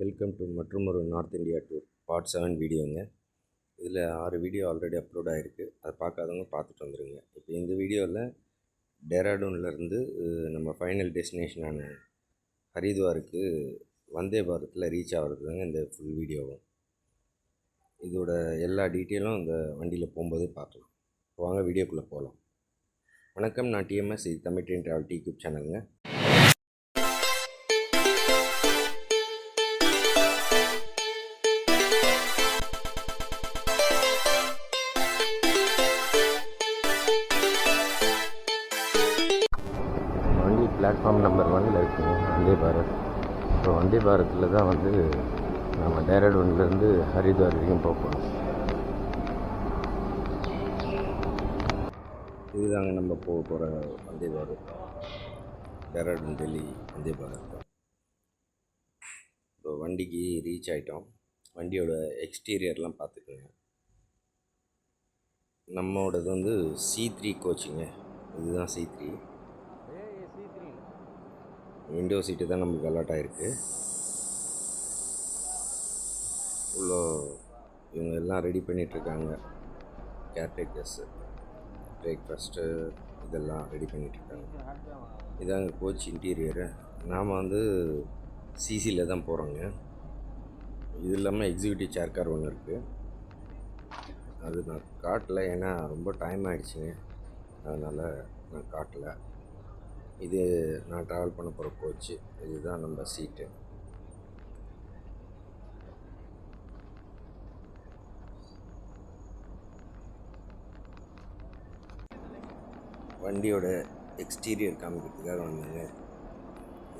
Welcome to மற்றும் ஒரு north India tour part seven வீடியோங்க இதில் ஆறு வீடியோ ஆல்ரெடி அப்லோட் ஆகிருக்கு அதை பார்க்காதவங்க பார்த்துட்டு வந்துடுங்க இப்போ இந்த வீடியோவில் டேராடூன்லேருந்து நம்ம ஃபைனல் டெஸ்டினேஷனான ஹரித்வாருக்கு வந்தே பாரத்தில் ரீச் ஆகிறது தாங்க இந்த ஃபுல் வீடியோவும் இதோட எல்லா டீட்டெயிலும் அந்த வண்டியில் போகும்போதே பார்க்கலாம் வாங்க வீடியோக்குள்ளே போகலாம் வணக்கம் நான் டிஎம்எஸ் இது Tamil train travel T YouTube சேனலுங்க platform number இருக்குங்க வந்தே பாரத். இப்போ வந்தே பாரத்தில் தான் வந்து நம்ம டேரடூன்லேருந்து ஹரித்வார் வரைக்கும் போகணும் இதுதாங்க நம்ம போக போகிற வந்தே பாரத். டேராடூன் டெல்லி வந்தே பாரத். இப்போ வண்டிக்கு ரீச் ஆகிட்டோம் வண்டியோட எக்ஸ்டீரியர்லாம் பார்த்துக்கோங்க. நம்மளோடது வந்து சி த்ரீ கோச்சிங்க இதுதான் சி த்ரீ விண்டோ சீட்டு தான் நமக்கு அலாட் ஆகிருக்கு உள்ள இவங்க எல்லாம் ரெடி பண்ணிகிட்ருக்காங்க கேர்டேக்கர்ஸு பிரேக்ஃபாஸ்ட்டு இதெல்லாம் ரெடி பண்ணிகிட்ருக்காங்க இதாங்க கோச் இன்டீரியரு நாம் வந்து சிசியில் தான் போகிறோங்க இது இல்லாமல் எக்ஸிக்யூட்டிவ் சேர் கார் ஒன்று இருக்குது அது நான் காட்டல ஏன்னா ரொம்ப டைம் ஆகிடுச்சிங்க அதனால் நான் காட்டல. இது நான் ட்ராவல் பண்ண போகிற கோச்சு இதுதான் நம்ம சீட்டு வண்டியோட எக்ஸ்டீரியர் காமிக்கிறதுக்காக வந்தாங்க.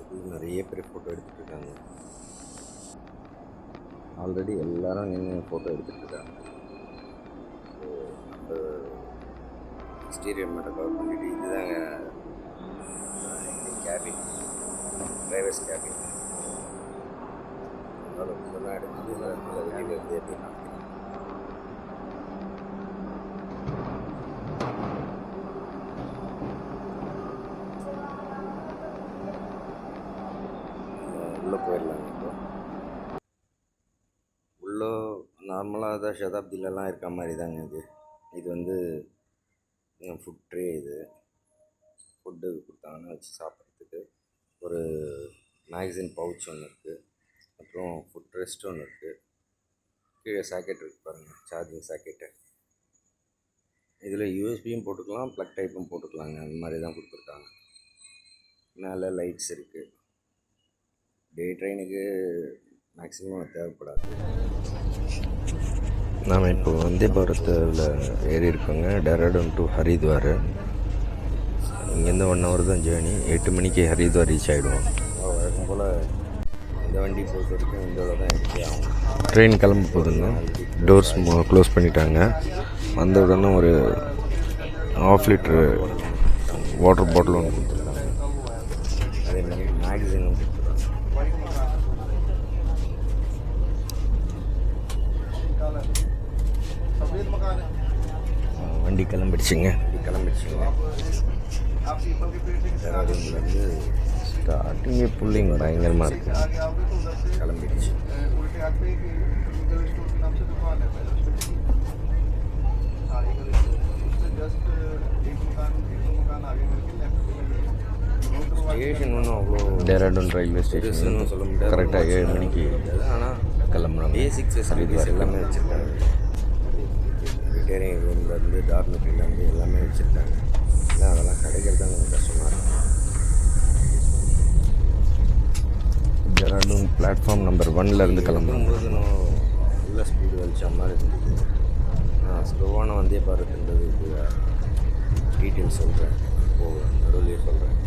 இது நிறைய பேர் ஃபோட்டோ எடுத்துகிட்டு இருக்காங்க. ஆல்ரெடி எல்லாரும் நின்று ஃபோட்டோ எடுத்துகிட்டு இருக்காங்க. எக்ஸ்டீரியர் மட்டும் கவர் பண்ணிவிட்டு இதுதாங்க கேபின். Drivers cabin. அதனால் இதெல்லாம் எடுத்துட்டு வெளியில் இருந்து எப்படி உள்ளே போயிடலாங்க இப்போ. உள்ளே நார்மலாக தான் சதாப்திலலாம் இருக்க மாதிரி தாங்க இது. இது வந்து ஃபுட் ட்ரே இது. ஃபுட்டு கொடுத்தாங்கன்னா வச்சு சாப்பிட்றதுக்கு ஒரு மேகசின் பவுச் ஒன்று இருக்குது அப்புறம் ஃபுட் ரெஸ்ட் ஒன்று இருக்குது கீழே சாக்கெட் இருக்குது பாருங்கள் சார்ஜிங் சாக்கெட்டு இதில் யூஎஸ்பியும் போட்டுக்கலாம் ப்ளக் டைப்பும் போட்டுக்கலாங்க. அந்த மாதிரி தான் கொடுத்துருக்காங்க. மேலே லைட்ஸ் இருக்குது டே ட்ரெயினுக்கு மேக்ஸிமம் தேவைப்படாது. நாம் இப்போ வந்தே பாரத்தில் ஏறி இருக்கோங்க டெராடூன் டு ஹரித்வார் இங்கேருந்து ஒன் ஹவர் தான் ஜேர்னி எட்டு மணிக்கு ஹரித்வார் ரீச் ஆகிடுவோம் வழக்கம் போல் இந்த வண்டி பொறுத்த வரைக்கும் இந்த தான் எடுத்தே ஆகும். ட்ரெயின் கிளம்ப போகுதுங்க டோர்ஸ் க்ளோஸ் பண்ணிட்டாங்க. வந்த உடனே ஒரு ஆஃப் லிட்ரு வாட்டர் பாட்டில் ஒன்று கொடுத்துருக்காங்க. அதே மாதிரி மேக்சினும் கொடுத்துருக்காங்க. வண்டி கிளம்பிடுச்சுங்க. வண்டி கிளம்பிடுச்சுங்க. டெராடூன்லேருந்து ஸ்டார்டிங்கே புள்ளிங்க பயங்கரமாக இருக்குது கிளம்பிடுச்சு. ஸ்டேஷன் ஒன்றும் அவ்வளோ டேராடூன் ரயில்வே ஸ்டேஷன் சொல்ல முடியாது. கரெக்டாக ஏழு மணிக்கு ஆனால் கிளம்புறோம் பேசிக் ஃபெசிலிட்டிஸ் எல்லாமே வச்சுருக்காங்க. ரிட்டையரிங் ரூம்லேருந்து டார்மெட்ரிலேருந்து எல்லாமே வச்சுருக்காங்க. இல்லை அதெல்லாம் கிடைக்கிறது தான் கொஞ்சம் கஷ்டமாக இருக்கும் டெராடூன் பிளாட்ஃபார்ம் நம்பர் ஒன்லேருந்து கிளம்பும்போது நான் உள்ள ஸ்பீடு வச்ச மாதிரி இருந்தது நான் ஸ்லோவான வந்தே பாரத்ன்றது டீட்டெயில் சொல்கிறேன் இப்போது நடுவிலே சொல்கிறேன்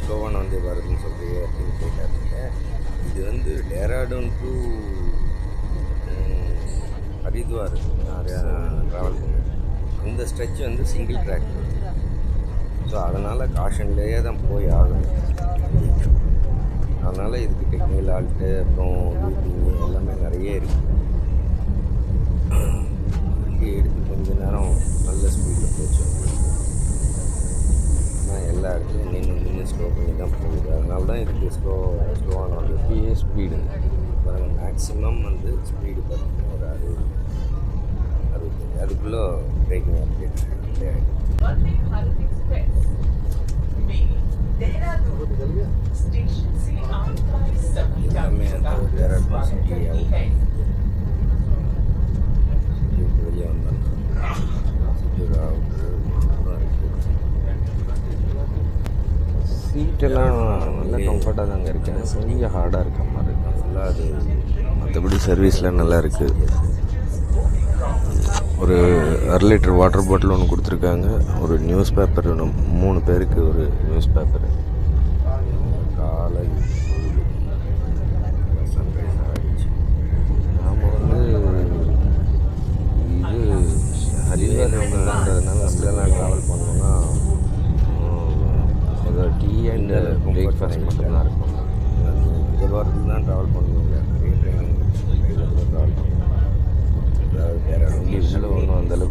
ஸ்லோவான வந்தே வருதுன்னு சொல்கிறீங்க அப்படின்னு கேட்டாருங்க. இது வந்து டேராடூன் டு ஹரித்வார் ட்ராவல் பண்ணேன் அந்த ஸ்ட்ரெச் வந்து சிங்கிள் ட்ராக் ஸோ அதனால் காஷன்லேயே தான் போய் ஆகணும். அதனால் இதுக்கு டெக்னிக்கல் ஆல்ட்டு அப்புறம் லூப்பிங்கு எல்லாமே நிறைய இருக்குது எடுத்து கொஞ்ச நேரம் நல்ல ஸ்பீடில் போச்சு. தான் எல்லா இடத்துலையும் நின்று நின்று ஸ்லோ பண்ணி தான் போகுது அதனால தான் இதுக்கு ஸ்லோ ஸ்லோவான ஒரு எப்பயே ஸ்பீடுங்க பாருங்கள் மேக்ஸிமம் வந்து ஸ்பீடு பார்த்தீங்கன்னா ஒரு அறுபது அறுபத்தஞ்சு அதுக்குள்ளே பிரேக்கிங் அப்டேட் எல்லாமே அந்த தேரட்டும் சிட்டி வெளியே வந்தாங்க சீட்டெல்லாம் நல்ல கம்ஃபர்ட்டாக தாங்க இருக்கேன். கொஞ்சம் ஹார்டாக இருக்க மாதிரி இருக்கும் நல்லா அது மற்றபடி சர்வீஸ்லாம் நல்லா இருக்குது ஒரு அரை லிட்டர் வாட்டர் பாட்டில் ஒன்று கொடுத்துருக்காங்க. ஒரு நியூஸ் பேப்பர் ஒன்று மூணு பேருக்கு ஒரு நியூஸ் பேப்பர்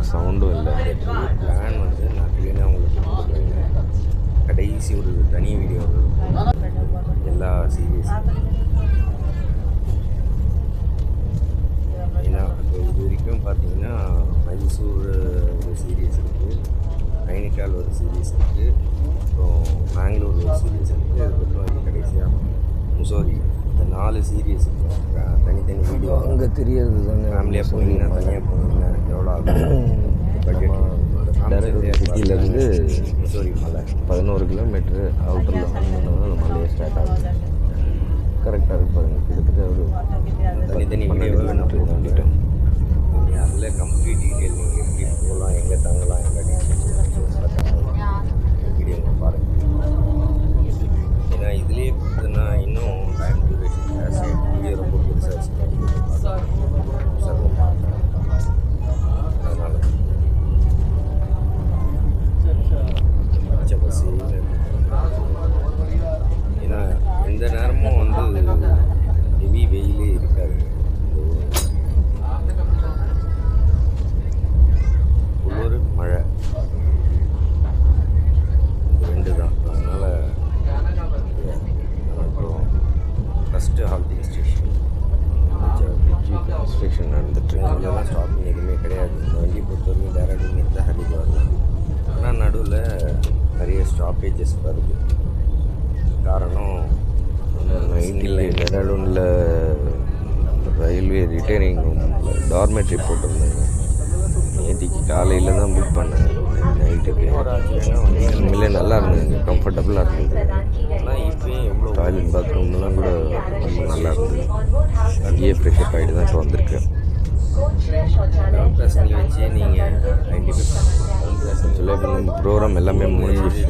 ஒன்றும் சவுண்டும் இல்லை. பிளான் வந்து நான் க்ளீனாக உங்களுக்கு கொடுக்குறேங்க கடைசி ஒரு தனி வீடியோ எல்லா சீரியஸ் ஏன்னா இப்போ இது வரைக்கும் பார்த்தீங்கன்னா மைசூர் ஒரு சீரியஸ் இருக்குது நைனிட்டால் ஒரு சீரியஸ் இருக்குது அப்புறம் மேங்களூர் ஒரு சீரியஸ் இருக்குது அதுக்கப்புறம் கடைசியாக முசோரி இந்த நாலு சீரியஸ் தனித்தனி வீடியோ அங்கே தெரியறது தானே? ஃபேமிலியாக போனீங்கன்னா தனியாக போனீங்கன்னா எவ்வளோ ஆகும்? டேரக்ட் சிட்டியிலேருந்து முசோரி மலை. பதினோரு கிலோமீட்ரு அவுட்டரில் அந்த மலையே ஸ்டார்ட் ஆகுது. கரெக்டாக இருக்கு பாருங்க. கிட்டத்தட்ட ஒரு ரூமில் டார்மெட்ரி போட்டிருந்தாங்க நேற்றுக்கு காலையில் தான் புக் பண்ணேன். நைட்டுக்கு உண்மையிலே நல்லா இருந்தது. கம்ஃபர்டபுளாக இருந்தது. டாய்லெட் பாத்ரூம்லாம் கூட ரொம்ப நல்லா இருந்தது. அங்கேயே ஃப்ரெஷ்அப் ஆகிட்டு தான் இப்போ வந்திருக்கேன். வச்சு நீங்கள் ப்ரோக்ராம் எல்லாமே முடிஞ்சிருச்சு.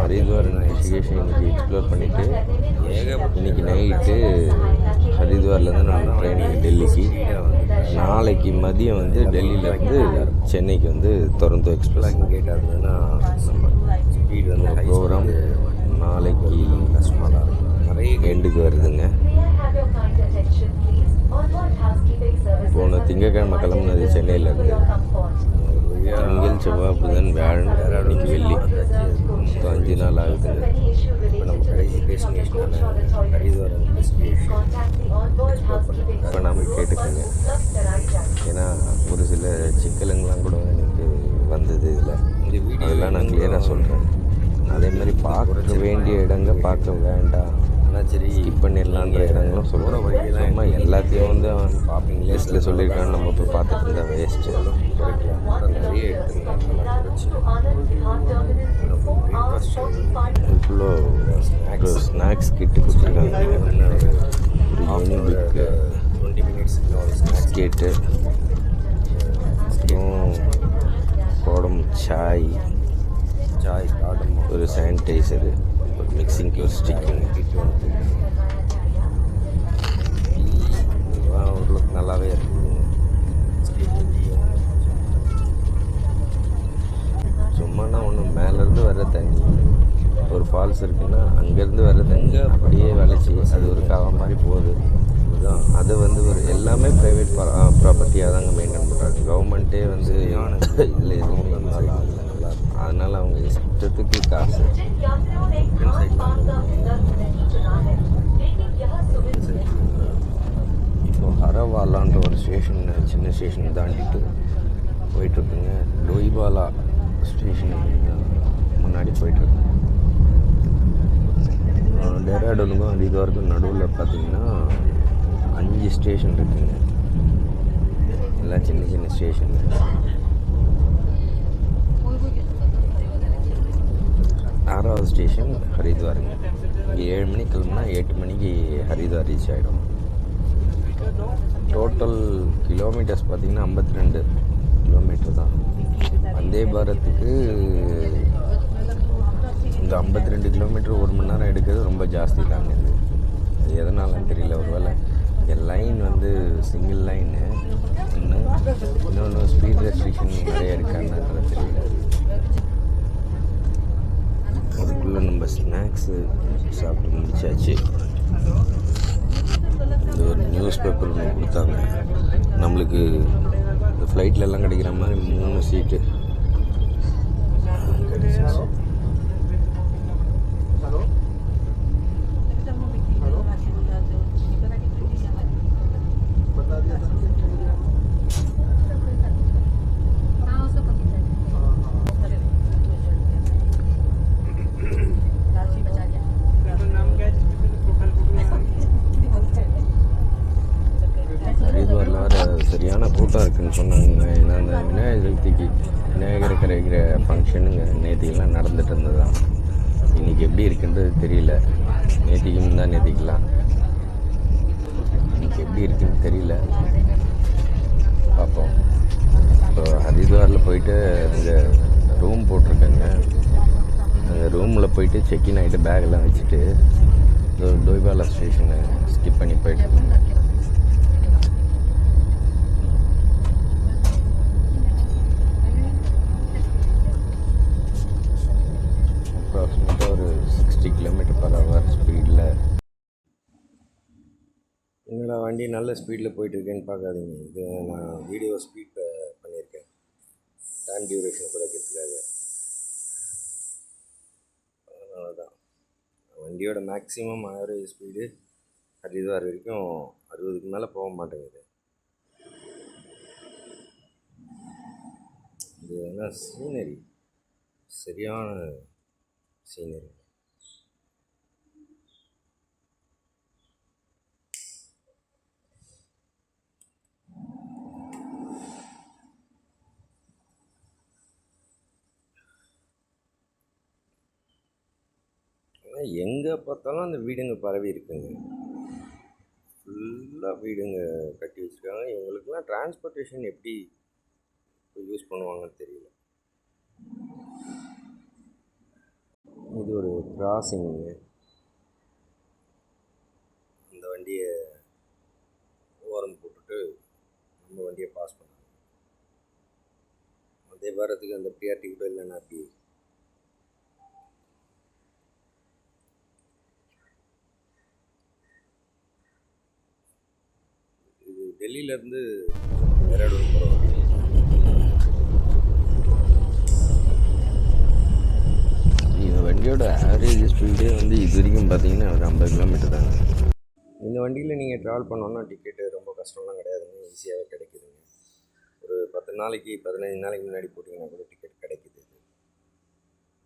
ஹரித்வார் ரிஷிகேஷன் இன்னைக்கு எக்ஸ்ப்ளோர் பண்ணிவிட்டு இன்னைக்கு நைட்டு ஹரித்வார்லேருந்து நம்ம ட்ரெயினிங் டெல்லிக்கு. நாளைக்கு மதியம் வந்து டெல்லியிலேருந்து சென்னைக்கு வந்து தொடர்ந்து எக்ஸ்பிரஸ். கேட்டாக இருந்ததுன்னா நம்ம ஸ்பீடு வந்து ப்ரோக்ராம் நாளைக்கு கஷ்டமாக தான் இருக்கும். நிறைய எண்டுக்கு வருதுங்க. போன திங்கக்கிழமை கிளம்புனது சென்னையிலேருந்து திங்கள் செவ்வாய் புதன் வியாழன் இன்னைக்கு வெள்ளி. அஞ்சு நாள் ஆகுதுங்க. இப்போ நம்ம ஹரித்வார் இப்போ நாம கேட்டுக்கோங்க ஏன்னா ஒரு சில சிக்கலுங்கெலாம் கூட எனக்கு வந்தது இதில் அதெல்லாம் நான் கிளியராக சொல்கிறேன் அதே மாதிரி பார்க்க வேண்டிய இடங்க பார்க்க வேண்டாம். ஆனால் சரி ஸ்கிப் பண்ணிடலான்ற இடங்களும் சொல்கிறேன் வழியெல்லாம் எல்லாத்தையும் வந்து அவன் பார்ப்பீங்களே லிஸ்ட்டில் சொல்லியிருக்கான்னு நம்ம போய் பார்த்துட்டு இருந்தா வேஸ்ட்டு நிறைய எடுத்துருந்தாங்க ஃபுல்லாக ஸ்நாக்ஸ் கிட்டு கொடுத்துருக்காங்க. ஒரு யூனிபிக் டுவெண்ட்டி மினிட்ஸ்க்கு ஒரு ஸ்நாக்ஸ் கேட்டு கோடம் சாய் சாய் காட்டம் ஒரு சானிடைசரு மிக்சிங்க்கு ஒரு ஸ்டிக்கிங் கிட் வந்து ஓரளவுக்கு நல்லாவே இருக்குது சும்மானா ஒன்றும் மேலேருந்து வர தண்ணி. ஒரு ஃபால்ஸ் இருக்குன்னா அங்கேருந்து அங்கேருந்து வர்றதுங்க அப்படியே விளைச்சி அது ஒரு காவம் மாதிரி போகுது. அதுதான் அது வந்து ஒரு எல்லாமே ப்ரைவேட் ப்ராப்பர்ட்டியாக தாங்க மெயின்டைன் பண்ணுறாங்க கவர்மெண்ட்டே வந்து இல்லை எதுவும் நல்லா இல்லை அதனால் அவங்க இஷ்டத்துக்கு காசு. இப்போ ஹரவாலான்ற ஒரு ஸ்டேஷன் சின்ன ஸ்டேஷன் தாண்டிட்டு போயிட்டுருக்குங்க. டொய்பாலா ஸ்டேஷன் முன்னாடி போயிட்டுருக்கு டேராடூனுக்கும் ஹரித்வாருக்கும் நடுவில் பார்த்தீங்கன்னா அஞ்சு ஸ்டேஷன் இருக்குங்க. எல்லாம் சின்ன சின்ன ஸ்டேஷன் ஆறாவது ஸ்டேஷன் ஹரித்வாருங்க இங்கே ஏழு மணிக்கு கிளம்புனா எட்டு மணிக்கு ஹரித்வார் ரீச் ஆகிடும் டோட்டல் கிலோமீட்டர்ஸ் பார்த்தீங்கன்னா ஐம்பத்தி ரெண்டு கிலோமீட்டர் தான். வந்தே பாரத்துக்கு இந்த ஐம்பத்தி ரெண்டு கிலோமீட்டர் ஒரு மணி நேரம் எடுக்கிறது ரொம்ப ஜாஸ்தி தாங்க இது. அது எதனாலன்னு தெரியல ஒருவேளை இந்த லைன் வந்து சிங்கிள் லைனு இன்னும் இன்னொன்று ஸ்பீட் ரெஸ்ட்ரிக்ஷன் நிறைய இருக்கான்னு தெரியல. அதுக்குள்ளே நம்ம ஸ்நாக்ஸு சாப்பிட்டு முடிச்சாச்சு இந்த ஒரு நியூஸ் பேப்பர் ஒன்று கொடுத்தாங்க நம்மளுக்கு இந்த ஃப்ளைட்ல எல்லாம் கிடைக்கிற மாதிரி மூணு சீட்டு இன்றைக்கி தெரியல. நேற்றுக்கு தான் நேற்றுக்கலாம் இன்றைக்கி எப்படி இருக்குன்னு தெரியல. பார்ப்போம். இப்போ ஹரித்வாரில் போயிட்டு அங்கே ரூம் போட்டிருக்கேங்க. அந்த ரூமில் போயிட்டு செக்இன் ஆகிட்டு பேக்கெல்லாம் வச்சுட்டு டோய்பாலா ஸ்டேஷனை ஸ்கிப் பண்ணி போயிட்டு அப்ராக்சிமேட்டாக ஒரு சிக்ஸ்டி கிலோமீட்டர் பர் ஹவர் ஸ்பீடில் என்னடா வண்டி நல்ல ஸ்பீடில் போயிட்டுருக்கேன்னு பார்க்காதீங்க. இது நான் வீடியோ ஸ்பீட் பண்ணியிருக்கேன். டைம் டியூரேஷன் குறைக்கிறதுக்காக அதனால தான் வண்டியோட மேக்ஸிமம் ஆவரேஜ் ஸ்பீடு ஹரித்வார் வரைக்கும் அறுபதுக்கு மேலே போக மாட்டேங்குது. இது என்ன சீனரி சரியான சீனரி ஆனால் எங்கே பார்த்தாலும் அந்த வீடுங்க பரவி இருக்குங்க. ஃபுல்லாக வீடுங்க கட்டி வச்சுருக்காங்க. இவங்களுக்குலாம் டிரான்ஸ்போர்ட்டேஷன் எப்படி யூஸ் பண்ணுவாங்கன்னு தெரியல. இது ஒரு கிராசிங்கு அந்த வண்டியை ஓரம் போட்டுட்டு நம்ம வண்டியை பாஸ் பண்ணாங்க அதே வரத்துக்கு அந்த பிஆர்டி கூட இல்லைன்னா அப்படி இது டெல்லியிலேருந்து டேராடூன் போகிற வண்டி இந்த வண்டியோட ஆவரேஜ் ஸ்பீடே வந்து இது வரைக்கும் பார்த்தீங்கன்னா ஒரு ஐம்பது கிலோமீட்டர் தாங்க இந்த வண்டியில் நீங்கள் ட்ராவல் பண்ணோன்னா டிக்கெட்டு ரொம்ப கஷ்டம்லாம் கிடையாதுங்க. ஈஸியாகவே கிடைக்குதுங்க. ஒரு பத்து நாளைக்கு பதினஞ்சு நாளைக்கு முன்னாடி போட்டிங்கன்னா கூட டிக்கெட் கிடைக்குது.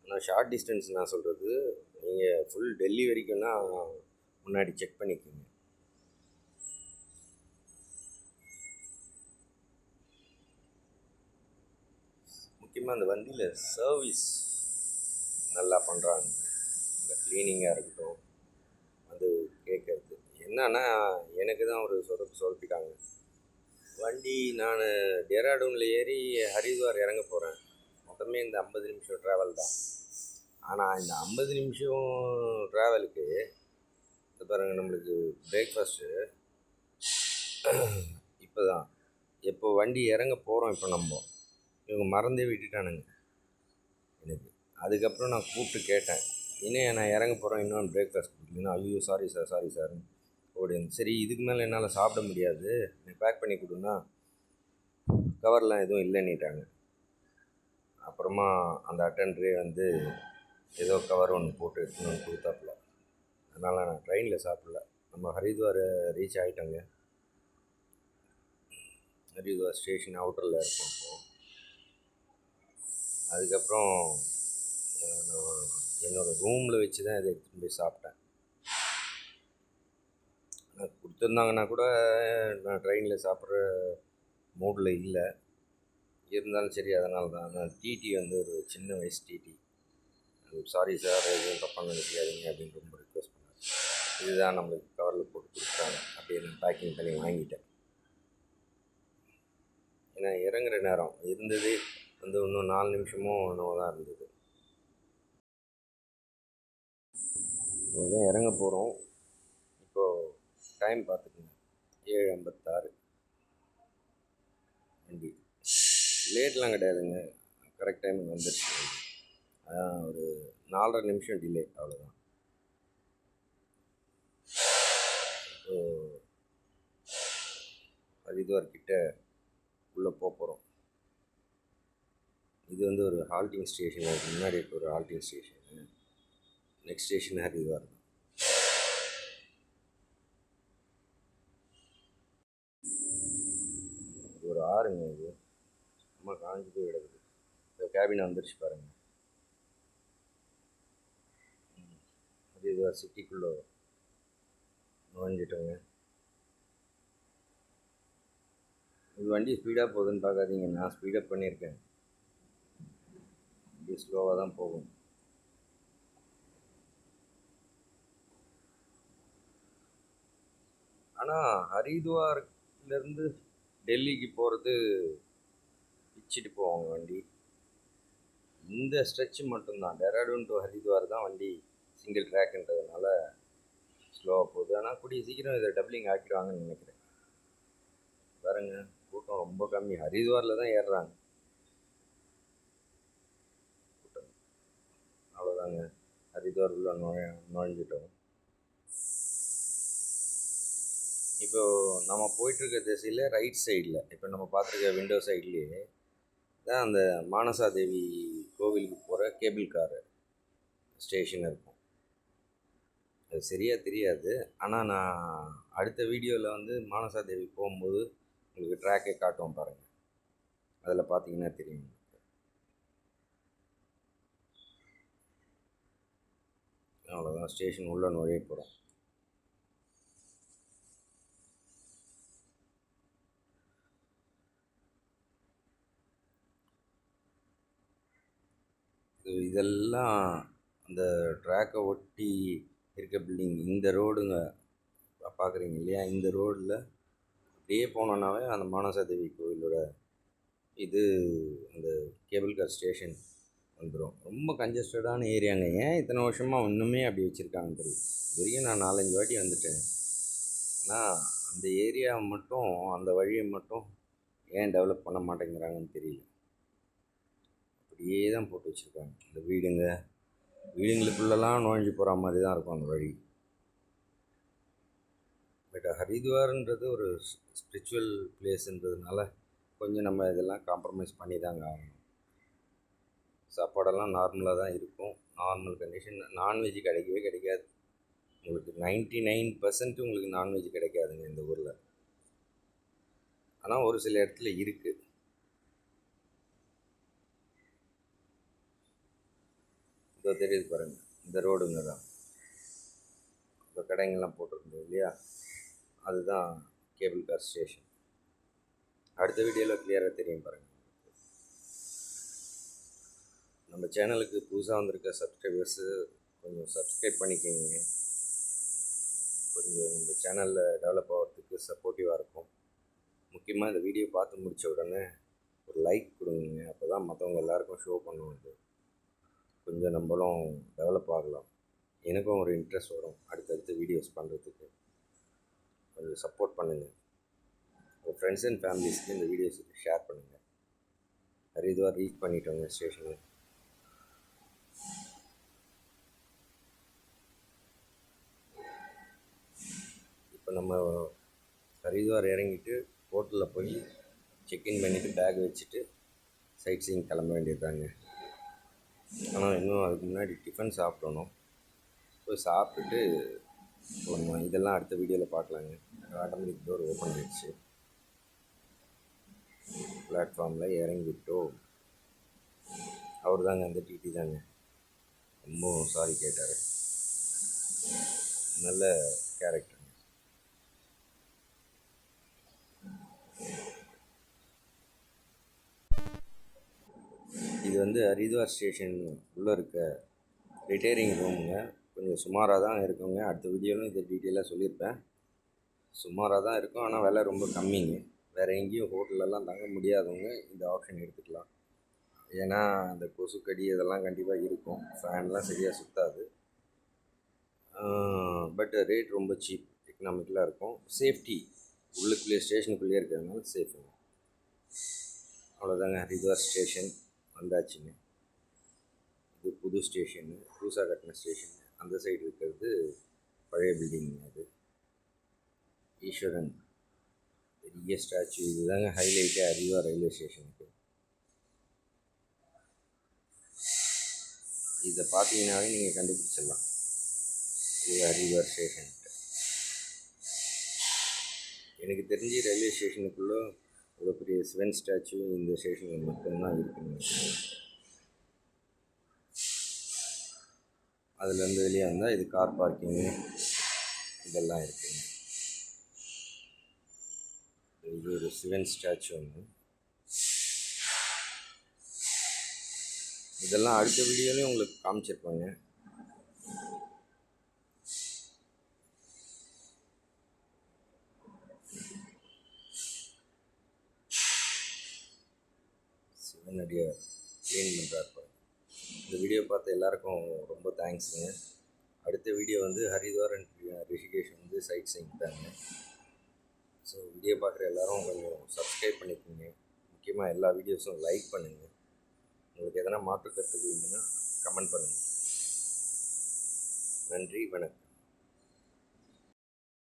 ஆனால் ஷார்ட் டிஸ்டன்ஸ் நான் சொல்கிறது நீங்கள் ஃபுல் டெல்லி வரைக்கும்னா முன்னாடி செக் பண்ணிக்கோங்க. முக்கியமாக அந்த வண்டியில் சர்வீஸ் நல்லா பண்ணுறாங்க இந்த க்ளீனிங்காக இருக்கட்டும் வந்து கேட்குறது என்னன்னா எனக்கு தான் ஒரு சொதப்பு சொதப்பிட்டாங்க வண்டி நான் டேராடூனில் ஏறி ஹரித்வார் இறங்க போகிறேன் மொத்தமே இந்த ஐம்பது நிமிஷம் ட்ராவல் தான். ஆனால் இந்த ஐம்பது நிமிஷம் ட்ராவலுக்கு இது பாருங்கள் நம்மளுக்கு பிரேக்ஃபாஸ்ட்டு இப்போ தான் எப்போ வண்டி இறங்க போகிறோம் இப்போ நம்ம. இவங்க மறந்தே விட்டுட்டானுங்க. எனக்கு அதுக்கப்புறம் நான் கூப்பிட்டு கேட்டேன். இன்னும் நான் இறங்க போகிறேன் இன்னும் பிரேக்ஃபாஸ்ட் கொடுக்கலன்னா ஐயோ சாரி சார் சாரி சார் ஓடி சரி இதுக்கு மேலே என்னால் சாப்பிட முடியாது. நீ பேக் பண்ணி கொடுன்னா கவர்லாம் எதுவும் இல்லைன்னிட்டாங்க. அப்புறமா அந்த அட்டன்டரே வந்து ஏதோ கவர் ஒன்று போட்டு எடுத்துன்னு வந்து கொடுத்தாப்புல. அதனால் நான் ட்ரெயினில் சாப்பிடல. நம்ம ஹரித்வார் ரீச் ஆகிட்டோங்க ஹரித்வார் ஸ்டேஷன் அவுட்டரில் இருக்கோம். அதுக்கப்புறம் நான் என்னோடய ரூமில் வச்சு தான் இதை எடுத்துகிட்டு போய் சாப்பிட்டேன். நான் கொடுத்துருந்தாங்கன்னா கூட நான் ட்ரெயினில் சாப்பிட்ற மூடில் இல்லை. இருந்தாலும் சரி அதனால தான். நான் டிடி வந்து ஒரு சின்ன வயசு டிடி சாரி சார் எதுவும் தப்பாக நினைக்காதீங்க அப்படின்னு ரொம்ப ரிக்வஸ்ட் பண்ணேன் இதுதான் நம்மளுக்கு கவரில் போட்டு கொடுத்தாங்க. அப்படியே நான் பேக்கிங் பண்ணி வாங்கிட்டேன். ஏன்னா இறங்குற நேரம். இருந்தது வந்து இன்னும் நாலு நிமிஷமும் என்னவோ தான் இருந்தது. இதுதான் இறங்க போகிறோம் இப்போது டைம் பார்த்துக்கோங்க. ஏழு ஐம்பத்தாறு. வண்டி. லேட்லாம் கிடையாதுங்க. கரெக்ட் டைமுக்கு வந்துடுச்சு அதான் ஒரு நாலரை நிமிஷம் டிலே அவ்வளோதான் ஸோ அது இதுவரைக்கிட்ட உள்ளே போக போகிறோம் இது வந்து ஒரு ஹால்ட்டிங் ஸ்டேஷன் அதுக்கு முன்னாடி இருக்க ஒரு ஹால்ட்டிங் ஸ்டேஷன் நெக்ஸ்ட் ஸ்டேஷன் ஹேர் தான் ஒரு ஆறுங்க இது. சும்மா காஞ்சி போய் கிடக்குது. இந்த கேபின் வந்துருச்சு பாருங்க. அது இதுவாக சிட்டிக்குள்ளே நுழைஞ்சிட்டோங்க. இது வண்டி ஸ்பீடாக போகுதுன்னு பார்க்காதீங்க. நான் ஸ்பீடப் பண்ணியிருக்கேன். வண்டி ஸ்லோவாக தான் போகும். ஆனால் ஹரித்வார்லேருந்து டெல்லிக்கு போகிறது பிச்சுட்டு போவாங்க வண்டி. இந்த ஸ்ட்ரெச் மட்டும்தான். டெராடூன் டு ஹரித்வார் தான் வண்டி சிங்கிள் ட்ராக்ன்றதுனால ஸ்லோவாக போகுது. ஆனால் கூடிய சீக்கிரம் இதை டபுளிங் ஆக்கிடுவாங்கன்னு நினைக்கிறேன். பாருங்கள் கூட்டம் ரொம்ப கம்மி. ஹரித்வாரில் தான் ஏறுறாங்க கூட்டம் அவ்வளோதாங்க ஹரித்வார் உள்ள நுழைய நுழைஞ்சிட்டோம். இப்போ நம்ம போயிட்டுருக்க திசையில் ரைட் சைடில் இப்போ நம்ம பார்த்துருக்க விண்டோ சைட்லேயே தான் அந்த மானசா தேவி கோவிலுக்கு போகிற கேபிள் காரு ஸ்டேஷன் இருக்கும். அது சரியாக தெரியாது. ஆனால் நான் அடுத்த வீடியோவில் வந்து மானசா தேவி போகும்போது உங்களுக்கு ட்ராக்கை காட்டுவோம் பாருங்கள் அதில் பார்த்தீங்கன்னா தெரியும் உங்களுக்கு. அவ்வளோதான் ஸ்டேஷன் உள்ள நுழைய போகிறோம் இதெல்லாம் அந்த ட்ராக்கை ஒட்டி இருக்க பில்டிங் இந்த ரோடுங்க பார்க்குறீங்க இல்லையா? இந்த ரோடில் அப்படியே போனோன்னாவே அந்த மானசாதேவி கோயிலோட இது அந்த கேபிள் கார் ஸ்டேஷன் வந்துடும் ரொம்ப கன்ஜஸ்டடான ஏரியாங்க. ஏன் இத்தனை வருஷமாக இன்னுமே அப்படி வச்சுருக்காங்கன்னு தெரியும் வரைக்கும் நான் நாலஞ்சு வாட்டி வந்துட்டேன். ஆனால் அந்த ஏரியா மட்டும் அந்த வழியை மட்டும் ஏன் டெவலப் பண்ண மாட்டேங்கிறாங்கன்னு தெரியல. அப்படியே தான் போட்டு வச்சுருக்காங்க. இந்த வீடுங்க. வீடுங்களுக்குள்ளெல்லாம் நுழைஞ்சு போகிற மாதிரி தான் இருக்கும் அந்த வழி. பட் ஹரித்வார்ன்றது ஒரு ஸ்பிரிச்சுவல் பிளேஸ்ன்றதுனால கொஞ்சம் நம்ம இதெல்லாம் காம்ப்ரமைஸ் பண்ணி தாங்க ஆகணும். சாப்பாடெல்லாம் நார்மலாக தான் இருக்கும். நார்மல் கண்டிஷன் நான்வெஜ் கிடைக்கவே கிடைக்காது. உங்களுக்கு நைன்ட்டி நைன் பர்சன்ட் உங்களுக்கு நான்வெஜ் கிடைக்காதுங்க இந்த ஊரில். ஆனால் ஒரு சில இடத்துல இருக்குது இதோ தெரியுது பாருங்கள் இந்த ரோடுங்க தான். இப்போ கடைங்கள்லாம் போட்டிருந்தது இல்லையா? அதுதான் கேபிள் கார் ஸ்டேஷன் அடுத்த வீடியோவில் கிளியராக தெரியும் பாருங்கள் நம்ம சேனலுக்கு புதுசாக வந்திருக்க சப்ஸ்கிரைபர்ஸு கொஞ்சம் சப்ஸ்கிரைப் பண்ணிக்கோங்க. கொஞ்சம் இந்த சேனலில் டெவலப் ஆகிறதுக்கு சப்போர்ட்டிவாக இருக்கும். முக்கியமாக இந்த வீடியோ பார்த்து முடித்த உடனே ஒரு லைக் கொடுங்க. அப்போ தான் மற்றவங்க எல்லாருக்கும் ஷோ பண்ணுவோம் கொஞ்சம் நம்மளும் டெவலப் ஆகலாம். எனக்கும் ஒரு இன்ட்ரெஸ்ட் வரும். அடுத்தடுத்து வீடியோஸ் பண்ணுறதுக்கு கொஞ்சம் சப்போர்ட் பண்ணுங்கள் உங்கள் ஃப்ரெண்ட்ஸ் அண்ட் ஃபேமிலிஸ்க்கு இந்த வீடியோஸ் ஷேர் பண்ணுங்கள் ஹரித்வார் ரீச் பண்ணிட்டோங்க ஸ்டேஷனுக்கு நம்ம ஹரித்வார் இறங்கிட்டு ஹோட்டலில் போய் செக்இன் பண்ணிவிட்டு பேக் வச்சுட்டு சைட் சீன் கிளம்ப வேண்டியதுதாங்க. ஆனால் இன்னும் அதுக்கு முன்னாடி டிஃபன் சாப்பிடணும். போய் சாப்பிட்டுட்டு கிளம்பலாம் இதெல்லாம் அடுத்த வீடியோவில் பார்க்கலாங்க. ஆட்டோமேட்டிக் டோர் ஓப்பன் ஆயிடுச்சு. பிளாட்ஃபார்மில் இறங்கி விட்டோம் அவர் தாங்க அந்த டிடி தாங்க. ரொம்ப சாரி கேட்டார். நல்ல கேரக்டர் இது வந்து ஹரித்வார் ஸ்டேஷன் உள்ளே இருக்க ரிட்டையரிங் ரூமுங்க கொஞ்சம் சுமாராக தான் இருக்குங்க. அடுத்த வீடியோவில் இதை டீட்டெயிலாக சொல்லியிருப்பேன். சுமாராக தான் இருக்கும். ஆனால் விலை ரொம்ப கம்மிங்க. வேறு எங்கேயும் ஹோட்டலெல்லாம் தங்க முடியாதவங்க இந்த ஆப்ஷன் எடுத்துக்கலாம். ஏன்னா அந்த கொசுக்கடி இதெல்லாம் கண்டிப்பாக இருக்கும். ஃபேன்லாம் சரியாக சுத்தாது. பட் ரேட் ரொம்ப சீப் எக்கனாமிக்கலாக இருக்கும். சேஃப்டி உள்ளுக்குள்ளேயே ஸ்டேஷனுக்குள்ளேயே இருக்கிறதுனால சேஃபுங்க அவ்வளோதாங்க ஹரித்வார் ஸ்டேஷன். வந்தாச்சுங்க. இது புது ஸ்டேஷனு புதுசாக கட்டின ஸ்டேஷன் அந்த சைடு இருக்கிறது பழைய பில்டிங் அது. ஈஸ்வரன் பெரிய ஸ்டாச்சு இதுதாங்க ஹைலைட்டே அறிவா ரயில்வே ஸ்டேஷனுக்கு இதை பார்த்தீங்கன்னாவே நீங்கள் கண்டுபிடிச்சிடலாம். இது ஸ்டேஷன் எனக்கு தெரிஞ்சு ரயில்வே ஸ்டேஷனுக்குள்ளே இவ்வளோ பெரிய சிவன் ஸ்டாச்சு இந்த ஸ்டேஷனில் மட்டும்தான் இருக்குங்க அதுலேருந்து வெளியே வந்தால் இது கார் பார்க்கிங்கு இதெல்லாம் இருக்குங்க இது ஒரு சிவன் ஸ்டாச்சு ஒன்று இதெல்லாம் அடுத்த வீடியோலேயும் உங்களுக்கு காமிச்சிருப்பாங்க. சிவனடியை க்ளீன் பண்ணுறாரு இந்த வீடியோ பார்த்த எல்லாருக்கும் ரொம்ப தேங்க்ஸுங்க அடுத்த வீடியோ வந்து ஹரித்வார் அண்ட் ரிஷிகேஷ் வந்து சைட் சைன் தாங்க. ஸோ வீடியோ பார்க்குற எல்லாரும் கொஞ்சம் சப்ஸ்கிரைப் பண்ணிக்கோங்க. முக்கியமாக எல்லா வீடியோஸும் லைக் பண்ணுங்கள் உங்களுக்கு எதனா மாற்று கருத்துக்கு கமெண்ட் பண்ணுங்கள் நன்றி வணக்கம்.